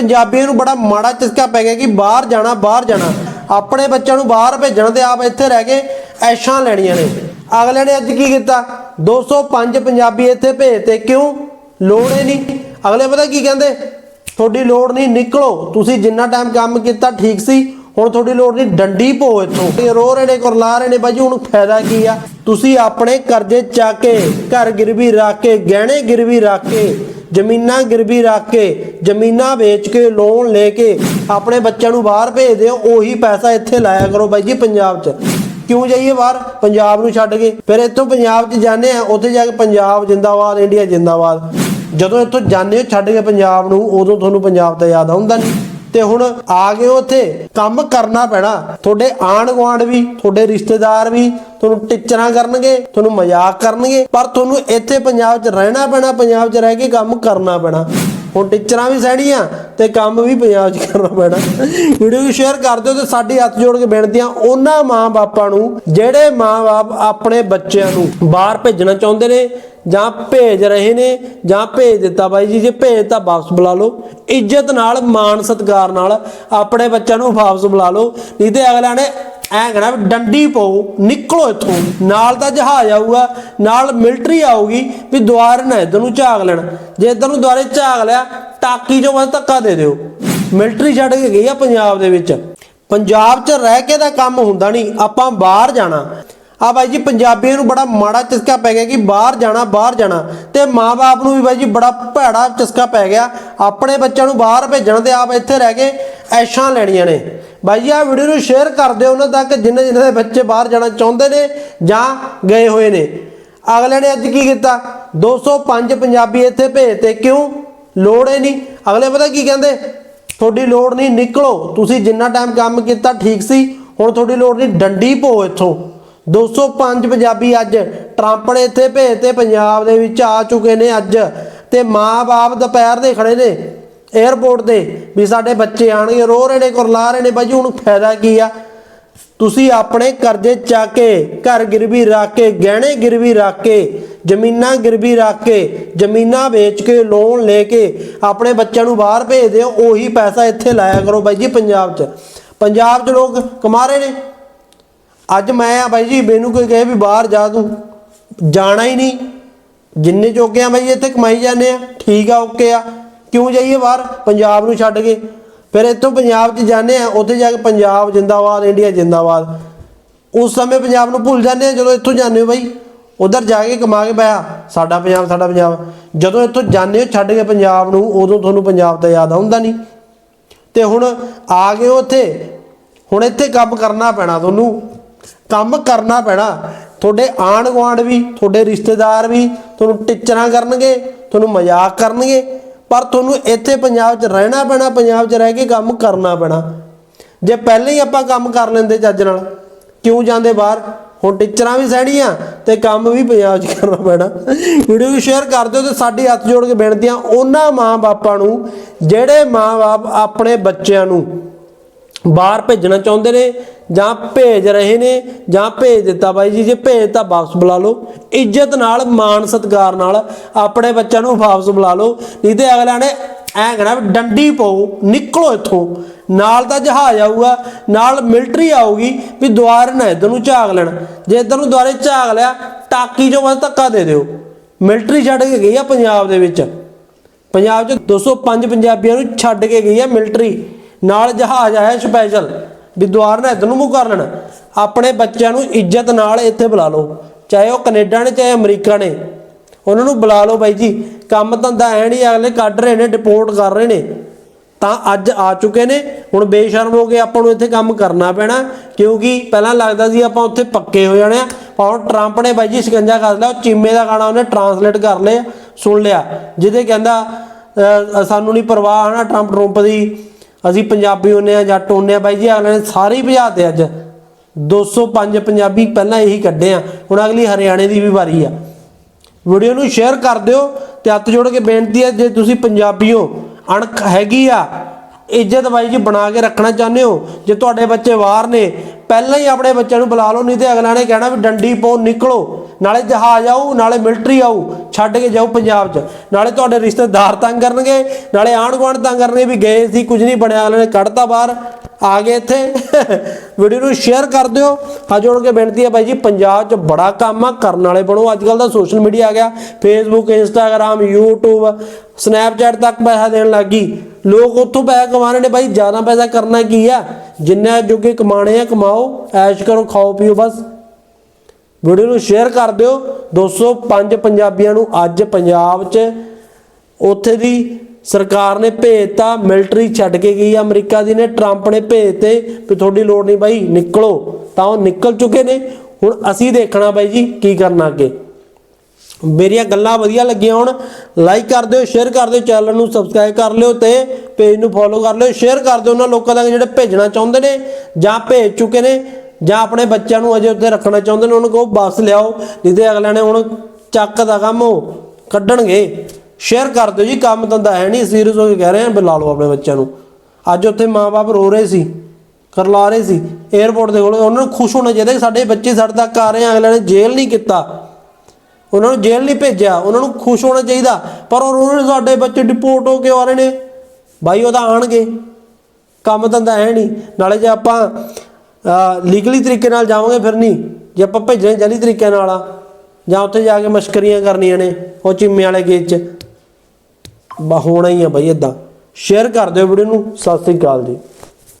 ਪੰਜਾਬੀਆਂ ਨੂੰ ਬੜਾ ਮਾੜਾ ਚਸਕਾ ਪੈ ਗਿਆ ਕਿ ਬਾਹਰ ਜਾਣਾ ਬਾਹਰ ਜਾਣਾ। ਆਪਣੇ ਬੱਚਿਆਂ ਨੂੰ ਬਾਹਰ ਭੇਜਣ ਤੇ ਆਪ ਇੱਥੇ ਰਹਿ ਕੇ ਐਸ਼ਾਂ ਲੈਣੀਆਂ ਨੇ। ਅਗਲੇ ਨੇ ਅੱਜ ਕੀ ਕੀਤਾ? 205 ਪੰਜਾਬੀ ਇੱਥੇ ਭੇਜਤੇ। ਕਿਉਂ? ਲੋੜ ਹੀ ਨਹੀਂ। ਅਗਲੇ ਪਤਾ ਕੀ ਕਹਿੰਦੇ? ਤੁਹਾਡੀ ਲੋੜ ਨਹੀਂ, ਨਿਕਲੋ। ਤੁਸੀਂ ਜਿੰਨਾ ਟਾਈਮ ਕੰਮ ਕੀਤਾ ਠੀਕ ਸੀ, ਹੁਣ ਤੁਹਾਡੀ ਲੋੜ ਨਹੀਂ। ਡੰਡੀ ਭੋ ਇੱਥੋਂ। ਇਹ ਰੋ ਰਹੇ ਨੇ, ਕੁਰਲਾ ਰਹੇ ਨੇ। ਬਾਜੀ ਹੁਣ ਫਾਇਦਾ ਕੀ ਆ? ਤੁਸੀਂ ਆਪਣੇ ਕਰਜ਼ੇ ਚੱਕ ਕੇ, ਘਰ ਗਿਰਵੀ ਰੱਖ ਕੇ, ਗਹਿਣੇ ਗਿਰਵੀ ਰੱਖ ਕੇ ਜ਼ਮੀਨਾਂ ਗਿਰਵੀ ਰੱਖ ਕੇ, ਜ਼ਮੀਨਾਂ ਵੇਚ ਕੇ ਲੋਨ ਲੈ ਕੇ ਆਪਣੇ ਬੱਚਿਆਂ ਨੂੰ ਬਾਹਰ ਭੇਜ ਦਿਓ, ਉਹੀ ਪੈਸਾ ਇੱਥੇ ਲਾਇਆ ਕਰੋ ਬਾਈ ਜੀ ਪੰਜਾਬ 'ਚ। ਕਿਉਂ ਜਾਈਏ ਬਾਹਰ? ਪੰਜਾਬ ਨੂੰ ਛੱਡ ਕੇ। ਫਿਰ ਇੱਥੋਂ ਪੰਜਾਬ 'ਚ ਜਾਂਦੇ ਆ, ਉੱਥੇ ਜਾ ਕੇ ਪੰਜਾਬ ਜਿੰਦਾਬਾਦ, ਇੰਡੀਆ ਜਿੰਦਾਬਾਦ। ਜਦੋਂ ਇੱਥੋਂ ਜਾਂਦੇ ਹੋ, ਛੱਡ ਕੇ ਪੰਜਾਬ ਨੂੰ, ਉਦੋਂ ਤੁਹਾਨੂੰ ਪੰਜਾਬ ਦਾ ਯਾਦ ਆਉਂਦਾ ਨਹੀਂ ਤੇ ਹੁਣ ਆ ਗਏ ਉੱਥੇ। ਕੰਮ ਕਰਨਾ ਪੈਣਾ। ਤੁਹਾਡੇ ਆਂਢ ਗੁਆਂਢ ਵੀ, ਤੁਹਾਡੇ ਰਿਸ਼ਤੇਦਾਰ ਵੀ ਤੁਹਾਨੂੰ ਟਿੱਚਰਾਂ ਕਰਨਗੇ, ਤੁਹਾਨੂੰ ਮਜ਼ਾਕ ਕਰਨਗੇ, ਪਰ ਤੁਹਾਨੂੰ ਇੱਥੇ ਪੰਜਾਬ 'ਚ ਰਹਿਣਾ ਪੈਣਾ, ਪੰਜਾਬ 'ਚ ਰਹਿ ਕੇ ਕੰਮ ਕਰਨਾ ਪੈਣਾ। ਹੁਣ ਟੀਚਰਾਂ ਵੀ ਸਹਿਣੀਆਂ ਤੇ ਕੰਮ ਵੀ ਪੰਜਾਬ 'ਚ ਕਰਨਾ ਪੈਣਾ। ਵੀਡੀਓ ਨੂੰ ਸ਼ੇਅਰ ਕਰ ਦਿਓ ਤੇ ਸਾਡੀ ਹੱਥ ਜੋੜ ਕੇ ਬੇਨਤੀਆਂ ਉਹਨਾਂ ਮਾਂ-ਬਾਪਾਂ ਨੂੰ, ਜਿਹੜੇ ਮਾਂ-ਬਾਪ ਆਪਣੇ ਬੱਚਿਆਂ ਨੂੰ ਬਾਹਰ ਭੇਜਣਾ ਚਾਹੁੰਦੇ ਨੇ ਜਾਂ ਭੇਜ ਰਹੇ ਨੇ ਜਾਂ ਭੇਜ ਦਿੱਤਾ ਬਾਈ ਜੀ, ਜੇ ਭੇਜ ਤਾਂ ਵਾਪਸ ਬੁਲਾ ਲਓ। ਇੱਜ਼ਤ ਨਾਲ, ਮਾਣ ਸਤਿਕਾਰ ਨਾਲ ਆਪਣੇ ਬੱਚਿਆਂ ਨੂੰ ਵਾਪਸ ਬੁਲਾ ਲਓ। ਨਹੀਂ ਤੇ ਅਗਲਾ ਨੇ ਐਂ ਕਹਣਾ ਵੀ ਡੰਡੀ ਪਾਓ, ਨਿਕਲੋ ਇੱਥੋਂ, ਨਾਲ ਤਾਂ ਜਹਾਜ਼ ਆਊਗਾ, ਨਾਲ ਮਿਲਟਰੀ ਆਊਗੀ ਵੀ ਦੁਆਰ ਨਾ ਇਧਰ ਨੂੰ ਝਾਕ ਲੈਣ। ਜੇ ਇਧਰ ਨੂੰ ਦੁਆਰੇ ਝਾਕ ਲਿਆ, ਟਾਕੀ ਚੋਂ ਬਸ ਧੱਕਾ ਦੇ ਦਿਓ। ਮਿਲਟਰੀ ਛੱਡ ਕੇ ਗਈ ਆ ਪੰਜਾਬ ਦੇ ਵਿੱਚ। ਪੰਜਾਬ 'ਚ ਰਹਿ ਕੇ ਦਾ ਕੰਮ ਹੁੰਦਾ ਨਹੀਂ, ਆਪਾਂ ਬਾਹਰ ਜਾਣਾ। ਆ ਬਾਈ ਜੀ, ਪੰਜਾਬੀਆਂ ਨੂੰ ਬੜਾ ਮਾੜਾ ਚਸਕਾ ਪੈ ਗਿਆ ਕਿ ਬਾਹਰ ਜਾਣਾ ਬਾਹਰ ਜਾਣਾ। ਤੇ ਮਾਪੇ ਨੂੰ ਵੀ ਬਾਈ ਜੀ ਬੜਾ ਭੈੜਾ ਚਸਕਾ ਪੈ ਗਿਆ। ਆਪਣੇ ਬੱਚਿਆਂ ਨੂੰ ਬਾਹਰ ਭੇਜਣ ਤੇ ਆਪ ਇੱਥੇ ਰਹਿ ਕੇ ਐਸ਼ਾਂ ਲੈਣੀਆਂ ਨੇ। ਬਾਈ ਜੀ ਆ ਵੀਡੀਓ ਨੂੰ ਸ਼ੇਅਰ ਕਰ ਦਿਓ ਉਹਨਾਂ ਤੱਕ, ਜਿੰਨੇ ਜਿਨ੍ਹਾਂ ਦੇ ਬੱਚੇ ਬਾਹਰ ਜਾਣਾ ਚਾਹੁੰਦੇ ਨੇ ਜਾਂ ਗਏ ਹੋਏ ਨੇ। ਅਗਲੇ ਨੇ ਅੱਜ ਕੀ ਕੀਤਾ? 205 ਪੰਜਾਬੀ ਇੱਥੇ ਭੇਜਤੇ ਕਿਉਂ? ਲੋੜ ਹੀ ਨਹੀਂ। ਅਗਲੇ ਪਤਾ ਕੀ ਕਹਿੰਦੇ? ਤੁਹਾਡੀ ਲੋੜ ਨਹੀਂ, ਨਿਕਲੋ। ਤੁਸੀਂ ਜਿੰਨਾ ਟਾਈਮ ਕੰਮ ਕੀਤਾ, ਠੀਕ ਸੀ। ਹੁਣ ਤੁਹਾਡੀ ਲੋੜ ਨਹੀਂ, ਡੰਡੀ ਪੋ ਇੱਥੋਂ। 205 ਪੰਜਾਬੀ ਅੱਜ ਟਰੰਪ ਨੇ ਇੱਥੇ ਭੇਜਤੇ ਪੰਜਾਬ ਦੇ ਵਿੱਚ ਆ ਚੁੱਕੇ ਨੇ ਅੱਜ। ਤੇ ਮਾਂ-ਬਾਪ ਦੁਪਹਿਰ ਦੇ ਖੜੇ ਨੇ। 에ਅਰਪੋਰਟ ਤੇ ਵੀ ਸਾਡੇ ਬੱਚੇ ਆਣਗੇ ਰੋ ਰਹੇ ਨੇ ਕੁਰਲਾ ਰਹੇ ਨੇ ਬਾਜੀ ਹੁਣ ਫਾਇਦਾ ਕੀ ਆ? ਤੁਸੀਂ ਆਪਣੇ ਕਰਜ਼ੇ ਚੱਕ ਕੇ, ਘਰ ਗਿਰਵੀ ਰੱਖ ਕੇ, ਗਹਿਣੇ ਗਿਰਵੀ ਰੱਖ ਕੇ, ਜ਼ਮੀਨਾਂ ਗਿਰਵੀ ਰੱਖ ਕੇ, ਜ਼ਮੀਨਾਂ ਵੇਚ ਕੇ ਲੋਨ ਲੈ ਕੇ ਆਪਣੇ ਬੱਚਿਆਂ ਨੂੰ ਬਾਹਰ ਭੇਜ ਦਿਓ, ਉਹੀ ਪੈਸਾ ਇੱਥੇ ਲਾਇਆ ਕਰੋ ਬਾਈ ਜੀ ਪੰਜਾਬ 'ਚ। ਪੰਜਾਬ 'ਚ ਲੋਕ ਕਮਾ ਰਹੇ ਨੇ। ਅੱਜ ਮੈਂ ਆ ਬਾਈ ਜੀ, ਮੈਨੂੰ ਕੋਈ ਕਹੇ ਵੀ ਬਾਹਰ ਜਾ ਤੂੰ, ਜਾਣਾ ਹੀ ਨਹੀਂ। ਜਿੰਨੇ ਚੋਕੇ ਆ ਬਾਈ ਇੱਥੇ ਕਮਾਈ ਜਾਂਦੇ ਆ। ਠੀਕ ਆ, ਓਕੇ ਆ। ਕਿਉਂ ਜਾਈਏ ਬਾਹਰ? ਪੰਜਾਬ ਨੂੰ ਛੱਡ ਕੇ। ਫਿਰ ਇੱਥੋਂ ਪੰਜਾਬ 'ਚ ਜਾਂਦੇ ਆ, ਉੱਥੇ ਜਾ ਕੇ ਪੰਜਾਬ ਜਿੰਦਾਬਾਦ, ਇੰਡੀਆ ਜਿੰਦਾਬਾਦ। ਉਸ ਸਮੇਂ ਪੰਜਾਬ ਨੂੰ ਭੁੱਲ ਜਾਂਦੇ ਆ, ਜਦੋਂ ਇੱਥੋਂ ਜਾਂਦੇ ਹੋ ਬਾਈ। ਉਧਰ ਜਾ ਕੇ ਕਮਾ ਕੇ ਪਿਆ। ਸਾਡਾ ਪੰਜਾਬ ਸਾਡਾ ਪੰਜਾਬ। ਜਦੋਂ ਇੱਥੋਂ ਜਾਂਦੇ ਹੋ, ਛੱਡ ਕੇ ਪੰਜਾਬ ਨੂੰ, ਉਦੋਂ ਤੁਹਾਨੂੰ ਪੰਜਾਬ ਦਾ ਯਾਦ ਆਉਂਦਾ ਨਹੀਂ। ਤੇ ਹੁਣ ਆ ਗਏ ਹੋ ਉੱਥੇ, ਹੁਣ ਇੱਥੇ ਕੰਮ ਕਰਨਾ ਪੈਣਾ ਤੁਹਾਨੂੰ। ਕੰਮ ਕਰਨਾ ਪੈਣਾ। ਤੁਹਾਡੇ ਆਂਢ ਗੁਆਂਢ ਵੀ, ਤੁਹਾਡੇ ਰਿਸ਼ਤੇਦਾਰ ਵੀ ਤੁਹਾਨੂੰ ਟਿੱਚਰਾਂ ਕਰਨਗੇ, ਤੁਹਾਨੂੰ ਮਜ਼ਾਕ ਕਰਨਗੇ। ਪਰ ਤੁਹਾਨੂੰ ਇੱਥੇ ਪੰਜਾਬ 'ਚ ਰਹਿਣਾ ਪੈਣਾ, ਪੰਜਾਬ 'ਚ ਰਹਿ ਕੇ ਕੰਮ ਕਰਨਾ ਪੈਣਾ। ਜੇ ਪਹਿਲਾਂ ਹੀ ਆਪਾਂ ਕੰਮ ਕਰ ਲੈਂਦੇ ਚੱਜ ਨਾਲ, ਕਿਉਂ ਜਾਂਦੇ ਬਾਹਰ? ਹੁਣ ਟੀਚਰਾਂ ਵੀ ਸਹਿਣੀਆਂ ਤੇ ਕੰਮ ਵੀ ਪੰਜਾਬ 'ਚ ਕਰਨਾ ਪੈਣਾ। ਵੀਡੀਓ ਨੂੰ ਸ਼ੇਅਰ ਕਰ ਦਿਓ ਤੇ ਸਾਡੀ ਹੱਥ ਜੋੜ ਕੇ ਬੇਨਤੀਆਂ, ਉਹਨਾਂ ਮਾਂ-ਬਾਪਾਂ ਨੂੰ, ਜਿਹੜੇ ਮਾਂ-ਬਾਪ ਆਪਣੇ ਬੱਚਿਆਂ ਨੂੰ ਬਾਹਰ ਭੇਜਣਾ ਚਾਹੁੰਦੇ ਨੇ ਜਾਂ ਭੇਜ ਰਹੇ ਨੇ ਜਾਂ ਭੇਜ ਦਿੱਤਾ ਬਾਈ ਜੀ, ਜੇ ਭੇਜ ਤਾਂ ਵਾਪਸ ਬੁਲਾ ਲਓ। ਇੱਜ਼ਤ ਨਾਲ, ਮਾਣ ਸਤਿਕਾਰ ਨਾਲ ਆਪਣੇ ਬੱਚਿਆਂ ਨੂੰ ਵਾਪਸ ਬੁਲਾ ਲਓ। ਨਹੀਂ ਤੇ ਅਗਲਾ ਨੇ ਐ ਕਹਣਾ ਵੀ ਡੰਡੀ ਪਾਓ, ਨਿਕਲੋ ਇੱਥੋਂ। ਨਾਲ ਤਾਂ ਜਹਾਜ਼ ਆਊਗਾ, ਨਾਲ ਮਿਲਟਰੀ ਆਊਗੀ ਵੀ ਦੁਆਰ ਨਾ ਇਧਰ ਨੂੰ ਝਾਕ ਲੈਣ। ਜੇ ਇਧਰ ਨੂੰ ਦੁਆਰੇ ਝਾਕ ਲਿਆ, ਟਾਕੀ ਚੋਂ ਬਸ ਧੱਕਾ ਦੇ ਦਿਓ। ਮਿਲਟਰੀ ਛੱਡ ਕੇ ਗਈ ਆ ਪੰਜਾਬ ਦੇ ਵਿੱਚ। ਪੰਜਾਬ 'ਚ 205 ਪੰਜਾਬੀਆਂ ਨੂੰ ਛੱਡ ਕੇ ਗਈ ਹੈ ਮਿਲਟਰੀ। ਨਾਲ ਜਹਾਜ਼ ਆਇਆ ਸਪੈਸ਼ਲ ਵੀ ਦੁਆਰ ਨਾਲ ਇੱਧਰ ਨੂੰ ਮੂੰਹ ਕਰ ਲੈਣਾ। ਆਪਣੇ ਬੱਚਿਆਂ ਨੂੰ ਇੱਜ਼ਤ ਨਾਲ ਇੱਥੇ ਬੁਲਾ ਲਓ। ਚਾਹੇ ਉਹ ਕੈਨੇਡਾ ਨੇ, ਚਾਹੇ ਅਮਰੀਕਾ ਨੇ। ਉਹਨਾਂ ਨੂੰ ਬੁਲਾ ਲਓ ਬਾਈ ਜੀ। ਕੰਮ ਧੰਦਾ ਐ ਨਹੀਂ, ਅਗਲੇ ਕੱਢ ਰਹੇ ਨੇ ਡਿਪੋਰਟ ਕਰ ਰਹੇ ਨੇ। ਤਾਂ ਅੱਜ ਆ ਚੁੱਕੇ ਨੇ। ਹੁਣ ਬੇਸ਼ਰਮ ਹੋ ਕੇ ਆਪਾਂ ਨੂੰ ਇੱਥੇ ਕੰਮ ਕਰਨਾ ਪੈਣਾ। ਕਿਉਂਕਿ ਪਹਿਲਾਂ ਲੱਗਦਾ ਸੀ ਆਪਾਂ ਉੱਥੇ ਪੱਕੇ ਹੋ ਜਾਣੇ ਆ। ਪਰ ਹੁਣ ਟਰੰਪ ਨੇ ਬਾਈ ਜੀ ਸ਼ਿਕੰਜਾ ਕਰ ਲਿਆ। ਉਹ ਚੀਮੇ ਦਾ ਗਾਣਾ ਉਹਨੇ ਟਰਾਂਸਲੇਟ ਕਰ ਲਿਆ। ਸੁਣ ਲਿਆ। ਜਿਹਦੇ ਕਹਿੰਦਾ ਸਾਨੂੰ ਨਹੀਂ ਪਰਵਾਹ ਹਨਾ ਟਰੰਪ ਟਰੰਪ ਦੀ। ਅਸੀਂ ਪੰਜਾਬੀ ਹੁੰਨੇ ਆ ਜੱਟ ਹੁੰਨੇ ਆ ਬਾਈ ਜੀ ਅਗਲੇ ਨੇ ਸਾਰੇ ਹੀ ਭਜਾਤੇ ਅੱਜ। 205 ਪੰਜਾਬੀ ਪਹਿਲਾਂ ਇਹੀ ਕੱਢੇ ਆ, ਹੁਣ ਅਗਲੀ ਹਰਿਆਣੇ ਦੀ ਵੀ ਵਾਰੀ ਆ। ਵੀਡੀਓ ਨੂੰ ਸ਼ੇਅਰ ਕਰ ਦਿਓ ਤੇ ਹੱਥ ਜੋੜ ਕੇ ਬੇਨਤੀ ਹੈ, ਜੇ ਤੁਸੀਂ ਪੰਜਾਬੀ ਹੋ, ਅਣਖ ਹੈਗੀ ਆ, ਇੱਜ਼ਤ ਬਾਈ ਜੀ ਬਣਾ ਕੇ ਰੱਖਣਾ ਚਾਹੁੰਦੇ ਹੋ, ਜੇ ਤੁਹਾਡੇ ਬੱਚੇ ਬਾਹਰ ਨੇ ਪਹਿਲਾਂ ਹੀ ਆਪਣੇ ਬੱਚਿਆਂ ਨੂੰ ਬੁਲਾ ਲਓ, ਨਹੀਂ ਤੇ ਅਗਲਾ ਨੇ ਕਹਿਣਾ ਵੀ ਡੰਡੀ ਪੋ ਨਿਕਲੋ, ਨਾਲੇ ਜਹਾਜ਼ ਆਊ, ਨਾਲੇ ਮਿਲਟਰੀ ਆਊ, ਛੱਡ ਕੇ ਜਾਓ ਪੰਜਾਬ 'ਚ। ਨਾਲੇ ਤੁਹਾਡੇ ਰਿਸ਼ਤੇਦਾਰ ਤੰਗ ਕਰਨਗੇ, ਨਾਲੇ ਆਂਢ ਗੁਆਂਢ ਤੰਗ ਕਰਨਗੇ ਵੀ ਗਏ ਸੀ, ਕੁਝ ਨਹੀਂ ਬਣਿਆ, ਅਗਲੇ ਨੇ ਕੱਢਤਾ ਬਾਹਰ, ਆ ਗਏ ਇੱਥੇ। ਵੀਡੀਓ ਨੂੰ ਸ਼ੇਅਰ ਕਰ ਦਿਓ। ਅੱਜ ਜੋੜ ਕੇ ਬੇਨਤੀ ਹੈ ਬਾਈ ਜੀ, ਪੰਜਾਬ 'ਚ ਬੜਾ ਕੰਮ ਆ, ਕਰਨ ਵਾਲੇ ਬਣੋ। ਅੱਜ ਕੱਲ ਦਾ ਸੋਸ਼ਲ ਮੀਡੀਆ ਆ ਗਿਆ ਫੇਸਬੁੱਕ ਇੰਸਟਾਗ੍ਰam YouTube ਸਨੈਪਚੈਟ ਤੱਕ ਪੈਸਾ ਦੇਣ ਲੱਗੀ ਲੋਕ ਉੱਥੋਂ ਪੈਸਾ ਕਮਾ ਰਹੇ ਨੇ ਬਾਈ, ਜ਼ਿਆਦਾ ਪੈਸਾ ਕਰਨਾ ਕੀ ਆ? ਜਿੰਨਾ ਜੋਗੇ ਕਮਾਣੇ ਆ, ਕਮਾਓ, ਐਸ਼ ਕਰੋ, ਖਾਓ, ਪੀਓ, ਬਸ। ਵੀਡੀਓ ਨੂੰ ਸ਼ੇਅਰ ਕਰ ਦਿਓ। 205 ਪੰਜਾਬੀਆਂ ਨੂੰ ਅੱਜ ਪੰਜਾਬ 'ਚ ਉੱਥੇ ਦੀ ਸਰਕਾਰ ਨੇ ਭੇਜਤਾ ਮਿਲਟਰੀ ਛੱਡ ਕੇ ਗਈ ਅਮਰੀਕਾ ਦੀ ਨੇ। ਟਰੰਪ ਨੇ ਭੇਜਤੇ ਵੀ ਤੁਹਾਡੀ ਲੋੜ ਨਹੀਂ ਬਾਈ, ਨਿਕਲੋ। ਤਾਂ ਉਹ ਨਿਕਲ ਚੁੱਕੇ ਨੇ। ਹੁਣ ਅਸੀਂ ਦੇਖਣਾ ਬਾਈ ਜੀ, ਕੀ ਕਰਨਾ ਅੱਗੇ। ਮੇਰੀਆਂ ਗੱਲਾਂ ਵਧੀਆ ਲੱਗੀਆਂ ਹੋਣ ਲਾਈਕ ਕਰ ਦਿਓ ਸ਼ੇਅਰ ਕਰ ਦਿਓ ਚੈਨਲ ਨੂੰ ਸਬਸਕ੍ਰਾਈਬ ਕਰ ਲਿਓ ਤੇ ਪੇਜ ਨੂੰ ਫੋਲੋ ਕਰ ਲਿਓ ਸ਼ੇਅਰ ਕਰ ਦਿਓ ਉਹਨਾਂ ਲੋਕਾਂ ਤੱਕ ਜਿਹੜੇ ਭੇਜਣਾ ਚਾਹੁੰਦੇ ਨੇ ਜਾਂ ਭੇਜ ਚੁੱਕੇ ਨੇ ਜਾਂ ਆਪਣੇ ਬੱਚਿਆਂ ਨੂੰ ਅਜੇ ਉੱਤੇ ਰੱਖਣਾ ਚਾਹੁੰਦੇ ਨੇ, ਉਹਨਾਂ ਕੋਲ ਬੱਸ ਲਿਆਓ ਨਹੀਂ ਤੇ ਅਗਲਿਆਂ ਨੇ ਹੁਣ ਚੱਕ ਦਾ ਕੰਮ ਉਹ ਕੱਢਣਗੇ। ਸ਼ੇਅਰ ਕਰ ਦਿਓ ਜੀ, ਕੰਮ ਧੰਦਾ ਹੈ ਨਹੀਂ ਸੀਰੀਅਸ ਹੋ ਕੇ ਕਹਿ ਰਹੇ ਆ ਬੁਲਾ ਲਓ ਆਪਣੇ ਬੱਚਿਆਂ ਨੂੰ। ਅੱਜ ਉੱਥੇ ਮਾਪੇ ਰੋ ਰਹੇ ਸੀ, ਕਰਲਾ ਰਹੇ ਸੀ 에어ਪੋਰਟ ਦੇ ਕੋਲ, ਉਹਨਾਂ ਨੂੰ ਖੁਸ਼ ਹੋਣਾ ਚਾਹੀਦਾ ਕਿ ਸਾਡੇ ਬੱਚੇ ਸਾਡੇ ਤੱਕ ਆ ਰਹੇ ਆ, ਅਗਲਿਆਂ ਨੇ ਜੇਲ੍ਹ ਨਹੀਂ ਕੀਤਾ। ਉਹਨਾਂ ਨੂੰ ਜੇਲ੍ਹ ਨਹੀਂ ਭੇਜਿਆ, ਉਹਨਾਂ ਨੂੰ ਖੁਸ਼ ਹੋਣਾ ਚਾਹੀਦਾ, ਪਰ ਉਹਨਾਂ ਨੇ ਸਾਡੇ ਬੱਚੇ ਡਿਪੋਰਟ ਹੋ ਕੇ ਆ ਰਹੇ ਨੇ। ਬਾਈ ਉਹ ਤਾਂ ਆਣਗੇ, ਕੰਮ ਧੰਦਾ ਹੈ ਨਹੀਂ, ਨਾਲੇ ਜੇ ਆਪਾਂ ਲੀਗਲੀ ਤਰੀਕੇ ਨਾਲ ਜਾਵਾਂਗੇ ਫਿਰ ਨਹੀਂ, ਜੇ ਆਪਾਂ ਭੇਜਣੇ ਜਲੀ ਤਰੀਕੇ ਨਾਲ ਆ, ਜਾਂ ਉੱਥੇ ਜਾ ਕੇ ਮਸ਼ਕਰੀਆਂ ਕਰਨੀਆਂ ਨੇ, ਉਹ ਚਿੰਮੇ ਵਾਲੇ ਗੇਟ 'ਚ। ਬਾ, ਹੋਣਾ ਹੀ ਆ ਬਾਈ ਇਦਾਂ ਸ਼ੇਅਰ ਕਰ ਦਿਓ ਵੀਡੀਓ ਨੂੰ, ਸਤਿ ਸ੍ਰੀ ਅਕਾਲ ਜੀ।